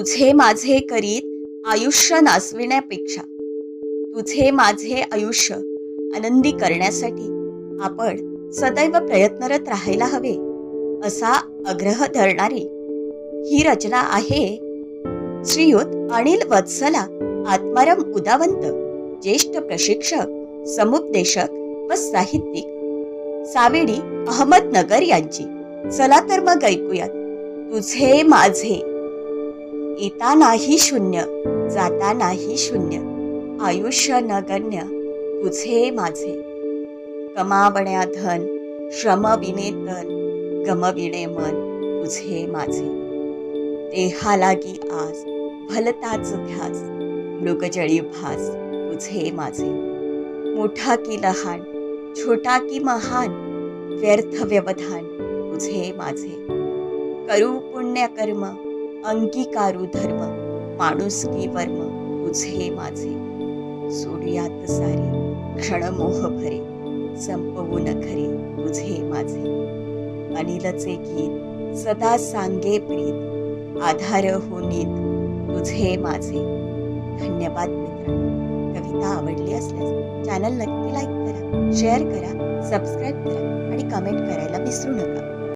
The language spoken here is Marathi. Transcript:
तुझे माझे करीत आयुष्य नाचविण्यापेक्षा तुझे माझे आयुष्य आनंदी करण्यासाठी आपण सदैव प्रयत्नरत राहायला हवे असा आग्रह धरणारी ही रचना आहे श्रीयुत अनिल वत्सला आत्माराम उदावंत ज्येष्ठ प्रशिक्षक समुपदेशक व साहित्यिक. सावेडी अहमदनगर यांची चला तर मग ऐकूयात. तुझे माझे येतानाही शून्य जातानाही शून्य. आयुष्य नगण्य तुझे माझे. कमावण्या धन श्रम विने तन गमविणे मन तुझे माझे. देहालागी आज भलताच ध्यास मृगजळी भास तुझे माझे. मोठा की लहान छोटा की महान व्यर्थ व्यवधान तुझे माझे. करू पुण्य कर्म अंगीकारू धर्म माणुसकी वर्म तुझे माझे. सोडूयात सारे क्षणमोह भरे संपवून खरे तुझे माझे. अनिलचे गीत सदा सांगे प्रीत आधार हो नीत तुझे माझे. धन्यवाद मित्रांनो. कविता आवडली असल्यास चॅनल नक्की लाईक करा शेअर करा सबस्क्राईब करा आणि कमेंट करायला विसरू नका.